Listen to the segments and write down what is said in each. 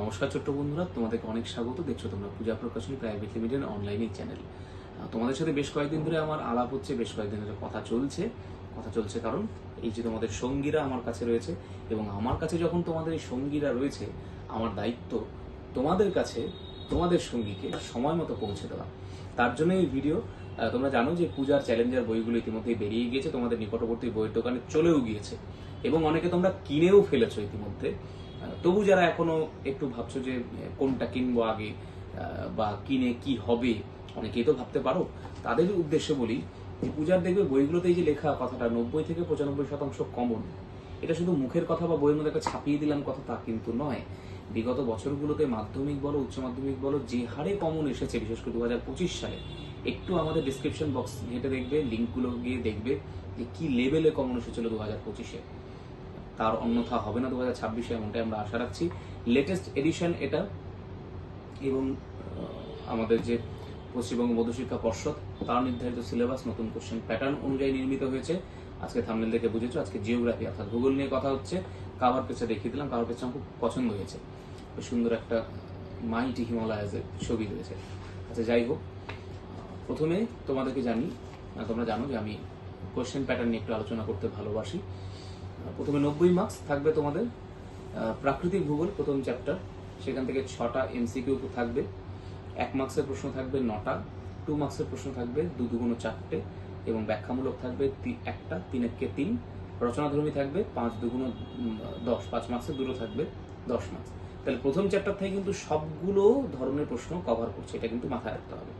নমস্কার ছোট্ট বন্ধুরা, তোমাদেরকে অনেক স্বাগত। দেখছ তোমরা পূজা প্রকাশনী প্রাইভেট লিমিটেড অনলাইনে চ্যানেল তোমাদের সাথে বেশ কয়েকদিন ধরে আমার আলাপ হচ্ছে, বেশ কয়েকদিন ধরে কথা চলছে। কথা চলছে কারণ এই যে তোমাদের সঙ্গীরা আমার কাছে রয়েছে এবং আমার কাছে যখন তোমাদের এই সঙ্গীরা রয়েছে, আমার দায়িত্ব তোমাদের কাছে, তোমাদের সঙ্গীকে সময় মতো পৌঁছে দেওয়া। তার জন্য এই ভিডিও তোমরা জানো যে পূজার চ্যালেঞ্জার বইগুলো ইতিমধ্যেই বেরিয়ে গিয়েছে, তোমাদের নিকটবর্তী বইয়ের দোকানে চলেও গিয়েছে। এবং অনেকে তোমরা কিনেও ফেলেছো ইতিমধ্যে। তবু যারা এখনও একটু ভাবছ যে কোনটা কিনবো আগে বা কিনে কি হবে, অনেকেই তো ভাবতে পারো। তাদের উদ্দেশ্যে বলি যে, পূজার দেখবে বইগুলোতে যে লেখা কথাটা, নব্বই থেকে পঁচানব্বই শতাংশ কমন এটা শুধু মুখের কথা বা বইয়ের মধ্যে একটা ছাপিয়ে দিলাম কথা তা কিন্তু নয়। বিগত বছরগুলোতে মাধ্যমিক বলো, উচ্চ মাধ্যমিক বলো, যে হারে কমন এসেছে, বিশেষ করে দু হাজার পঁচিশ সালে, একটু আমাদের ডিসক্রিপশন বক্স ঘেটে দেখবে লিঙ্কগুলো গিয়ে দেখবে যে কি লেভেলে কমন এসেছিল দু হাজার পঁচিশে। তার অন্যথা হবে না দু হাজার ছাব্বিশে, এমনটাই আমরা আশা রাখছি। লেটেস্ট এডিশন এটা, এবং আমাদের যে পশ্চিমবঙ্গ মধ্যশিক্ষা পর্ষদ, তার নির্ধারিত সিলেবাস নতুন কোশ্চেন প্যাটার্ন অনুযায়ী নির্মিত হয়েছে। আজকে থামনেল দেখে বুঝেছ, আজকে জিওগ্রাফি অর্থাৎ ভূগোল নিয়ে কথা হচ্ছে। কাভার পেজে দেখিয়ে দিলাম, কাভার পেজটা আমার খুব পছন্দ হয়েছে। সুন্দর একটা মাইটি হিমালয়াজের ছবি রয়েছে আচ্ছা যাই হোক প্রথমে তোমাদেরকে জানি তোমরা জানো যে আমি কোশ্চেন প্যাটার্ন নিয়ে একটু আলোচনা করতে ভালোবাসি। প্রথমে নব্বই মার্কস থাকবে তোমাদের। প্রাকৃতিক ভূগোল, প্রথম চ্যাপ্টার সেখান থেকে ছটা এমসিকিউ থাকবে। এক মার্কসের প্রশ্ন থাকবে নটা টু মার্কসের প্রশ্ন থাকবে দু দুগুণ চারটে এবং ব্যাখ্যামূলক থাকবে একটা, তিন এককে তিন। রচনাধর্মী থাকবে পাঁচ দুগুণ দশ, পাঁচ মার্কসের দুটো থাকবে দশ মার্কস তাহলে প্রথম চ্যাপ্টার থেকে কিন্তু সবগুলো ধরনের প্রশ্ন কভার করছে, এটা কিন্তু মাথায় রাখতে হবে।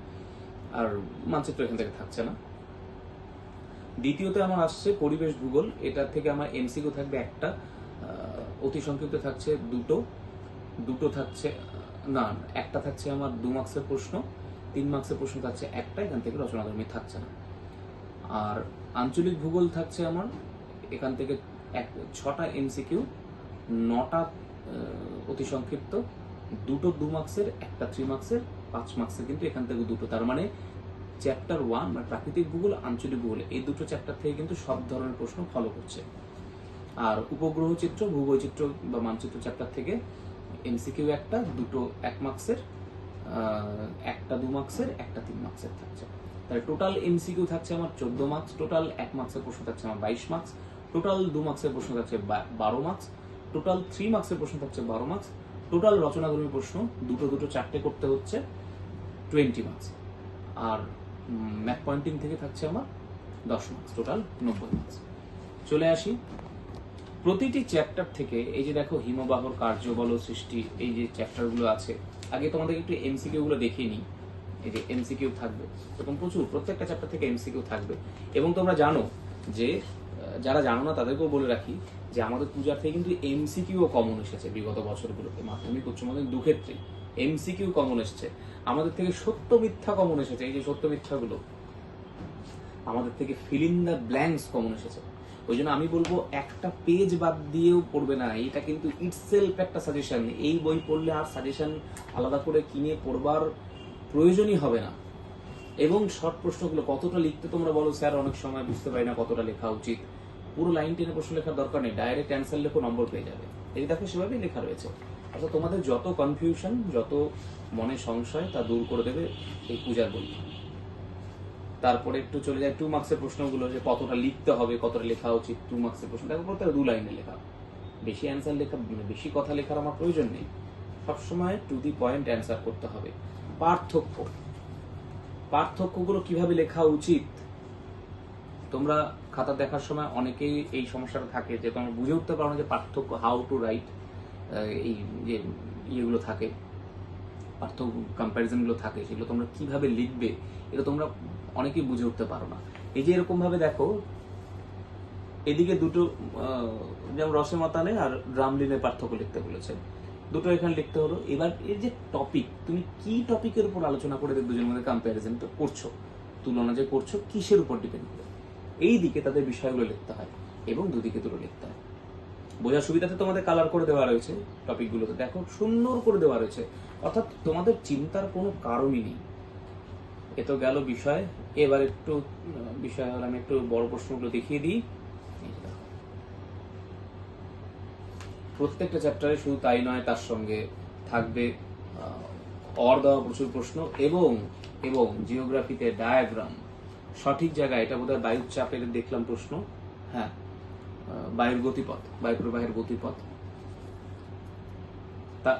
আর মানচিত্র এখান থেকে থাকছে না। দ্বিতীয়তে আমার আসছে, পরিবেশ ভূগোল, এটা থেকে আমার এমসিকিউ থাকবে একটা অতি সংক্ষিপ্ত থাকছে দুটো দুটো থাকছে, না, একটা থাকছে আমার দু মার্কসের প্রশ্ন, তিন মার্কসের প্রশ্ন থাকছে একটা, এখান থেকে রচনাধর্মী থাকছে না। আর আঞ্চলিক ভূগোল থাকছে আমার এখান থেকে এক, ছটা এমসিকিউ, নটা অতি সংক্ষিপ্ত, দুটো দু মার্কসের একটা থ্রি মার্কসের পাঁচ মার্কসের কিন্তু এখান থেকে দুটো, তার মানে চ্যাপ্টার ওয়ান মানে প্রাকৃতিক ভূগোল, আঞ্চলিক ভূগোল, এই দুটো চ্যাপ্টার থেকে কিন্তু সব ধরনের প্রশ্ন ফলো করছে। আর উপগ্রহ চিত্র, ভূবৈচিত্র বা মানচিত্র চ্যাপ্টার থেকে এমসিকিউ একটা, দুটো এক মার্কসের একটা দু মার্কসের একটা তিন মার্কসের থাকছে। তাহলে টোটাল এমসিকিউ থাকছে আমার চোদ্দ মার্কস টোটাল এক মার্কসের প্রশ্ন থাকছে আমার বাইশ মার্কস টোটাল দু মার্কসের প্রশ্ন থাকছে বারো মার্কস টোটাল থ্রি মার্কসের প্রশ্ন থাকছে বারো মার্কস টোটাল রচনাধর্মী প্রশ্ন, দুটো দুটো চারটে করতে হচ্ছে টোয়েন্টি মার্কস আর ম্যাথ পয়েন্টিং থেকে থাকছে আমার দশ মার্কস টোটাল নব্বই মার্কস চলে আসি। প্রতিটি চ্যাপ্টার থেকে, এই যে দেখো হিমবাহর কার্যবল সৃষ্টি, এই যে চ্যাপ্টারগুলো আছে, আগে তোমাদের একটু এমসিকিউ গুলো দেখিয়ে নিই। এই যে এমসিকিউ থাকবে এরকম প্রচুর, প্রত্যেকটা চ্যাপ্টার থেকে এমসিকিউ থাকবে। এবং তোমরা জানো যে যারা জানো না তাদেরকেও বলে রাখি যে আমাদের পূজার থেকে কিন্তু এমসিকিউও কমন এসেছে বিগত বছরগুলোতে, মাধ্যমিক, উচ্চ মাধ্যমিক দু ক্ষেত্রে এমসিকিউ কমন এসেছে। আমাদের থেকে সত্য মিথ্যা কমন এসেছে, এই যে সত্য মিথ্যাগুলো। আমাদের থেকে ফিল দ্য ব্ল্যাঙ্কস কমন এসেছে। ওই জন্য আমি বলব, একটা পেজ বাদ দিয়েও পড়বে না। এটা কিন্তু ইটসেলফ একটা সাজেশন এই বই পড়লে আর সাজেশন আলাদা করে কিনে পড়বার প্রয়োজনই হবে না। এবং শর্ট প্রশ্নগুলো, কতটা লিখতে তোমরা বলো স্যার? অনেক সময় বুঝতে পারি না কতটা লেখা উচিত। পুরো লাইন টেনে প্রশ্ন লেখার দরকার নেই। ডাইরেক্ট অ্যান্সার লেখো, নম্বর পেয়ে যাবে। এই দেখো সেভাবেই লেখা রয়েছে। অর্থাৎ তোমাদের যত কনফিউশন যত মনে সংশয়, তা দূর করে দেবে এই পূজার বই। তারপরে একটু চলে যায় টু মার্কসের প্রশ্নগুলো, যে কতটা লিখতে হবে, কতটা লেখা উচিত টু মার্কসের প্রশ্ন। দেখো, প্রত্যেকটা দু লাইনে লেখা। বেশি অ্যান্সার লেখা মানে বেশি কথা লেখার আমার প্রয়োজন নেই। সবসময় টু দি পয়েন্ট অ্যান্সার করতে হবে। পার্থক্য। পার্থক্যগুলো কীভাবে লেখা উচিত? তোমরা খাতা দেখার সময় অনেকেই এই সমস্যাটা থাকে, যে তোমরা বুঝে উঠতে পারো না যে পার্থক্য হাউ টু রাইট এই যে ইয়েগুলো থাকে, পার্থক্য কম্প্যারিজনগুলো থাকে, সেগুলো তোমরা কীভাবে লিখবে, এটা তোমরা অনেকেই বুঝে উঠতে পারো না। এই যে এরকমভাবে দেখো, এদিকে দুটো যেমন রসে মাতালে আর ড্রামলিনের পার্থক্য লিখতে বলেছে। দুটো এখানে লিখতে হলো। এবার এর যে টপিক তুমি কি টপিকের উপর আলোচনা করে দুজনের মধ্যে কম্প্যারিজন তো করছ, তুলনা যে করছ, কিসের উপর ডিপেন্ড করে এই দিকে তাদের বিষয়গুলো লিখতে হয় এবং দুদিকে দুটো লিখতে হয়। বোঝার সুবিধাতে তোমাদের কালার করে দেওয়া রয়েছে টপিকগুলোতে দেখো, সুন্দর করে দেওয়া রয়েছে। অর্থাৎ তোমাদের চিন্তার কোনো কারণই নেই। এ তো গেল বিষয়। এবার একটু বিষয় হলে আমি একটু বড় প্রশ্নগুলো দেখিয়ে দিই। প্রত্যেকটা চ্যাপ্টারে শুধু তাই নয়, তার সঙ্গে থাকবে অর দেওয়া প্রচুর প্রশ্ন এবং এবং জিওগ্রাফিতে ডায়াগ্রাম সঠিক জায়গায়, এটা বোধহয় বায়ুর চাপের দেখলাম প্রশ্ন। হ্যাঁ। বায়ুর গতিপথ, বায়ু প্রবাহের গতিপথ। তা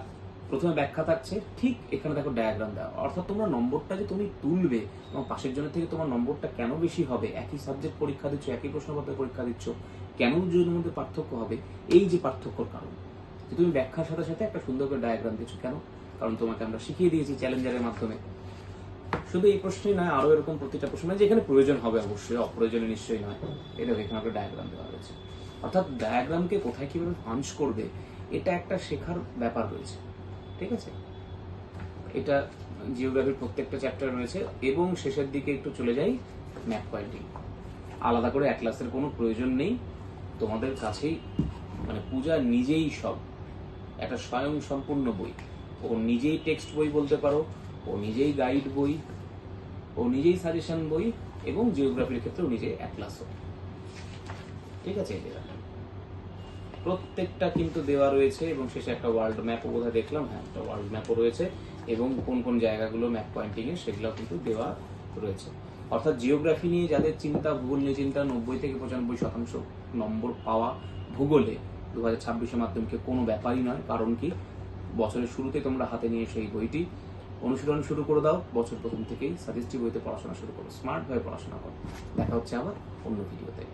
প্রথমে ব্যাখ্যা থাকছে, ঠিক এখানে দেখো ডায়াগ্রাম দেওয়া। অর্থাৎ তোমরা নম্বরটা যে তুমি তুলবে এবং পাশের জনের থেকে তোমার নম্বরটা কেন বেশি হবে, একই সাবজেক্ট পরীক্ষা দিচ্ছ, একই প্রশ্নপত্রে পরীক্ষা দিচ্ছ, কেন দুজনের মধ্যে পার্থক্য হবে, এই যে পার্থক্যর কারণ। যে তুমি ব্যাখ্যার সাথে সাথে একটা সুন্দর করে ডায়াগ্রাম দিচ্ছ কেন? কারণ তোমাকে আমরা শিখিয়ে দিয়েছি চ্যালেঞ্জারের মাধ্যমে। শুধু এই প্রশ্নই নয় আরও এরকম প্রতিটা প্রশ্ন নয় যেখানে প্রয়োজন হবে অবশ্যই অপ্রয়োজনে নিশ্চয়ই নয়। এটা এখানে একটা ডায়াগ্রাম দেওয়া হয়েছে। অর্থাৎ ডায়াগ্রামকে কোথায় কীভাবে পাঞ্চ করবে, এটা একটা শেখার ব্যাপার রয়েছে। ঠিক আছে? এটা জিওগ্রাফির প্রত্যেকটা চ্যাপ্টার রয়েছে এবং শেষের দিকে একটু চলে যাই ম্যাপ পয়েন্টিং আলাদা করে এক ক্লাসের কোনো প্রয়োজন নেই। তোমাদের কাছেই মানে পূজা নিজেই সব। একটা স্বয়ং সম্পূর্ণ বই। ও নিজেই টেক্সট বই বলতে পারো, ও নিজেই গাইড বই, ও নিজেই সাজেশন বই এবং জিওগ্রাফির ক্ষেত্রেও নিজে অ্যাটলাসও ঠিক আছে। প্রত্যেকটা কিন্তু দেওয়া রয়েছে এবং শেষে একটা ওয়ার্ল্ড ম্যাপও বোধহয় দেখলাম। হ্যাঁ একটা ওয়ার্ল্ড ম্যাপও রয়েছে এবং কোন কোন জায়গাগুলো ম্যাপ পয়েন্টিং এ সেগুলো কিন্তু দেওয়া রয়েছে। অর্থাৎ জিওগ্রাফি নিয়ে যাদের চিন্তা, ভূগোল নিয়ে চিন্তা, নব্বই থেকে পঁচানব্বই শতাংশ নম্বর পাওয়া ভূগোলে দু হাজার ছাব্বিশে মাধ্যমিকে কোনো ব্যাপারই নয়, কারণ কি? বছরের শুরুতে তোমরা হাতে নিয়ে সেই বইটি অনুশীলন শুরু করে দাও, বছর প্রথম থেকেই সাজেস্টিভ বইতে পড়াশোনা শুরু করো স্মার্ট ভাবে পড়াশোনা করো। দেখা হচ্ছে আবার অন্য ভিডিওতে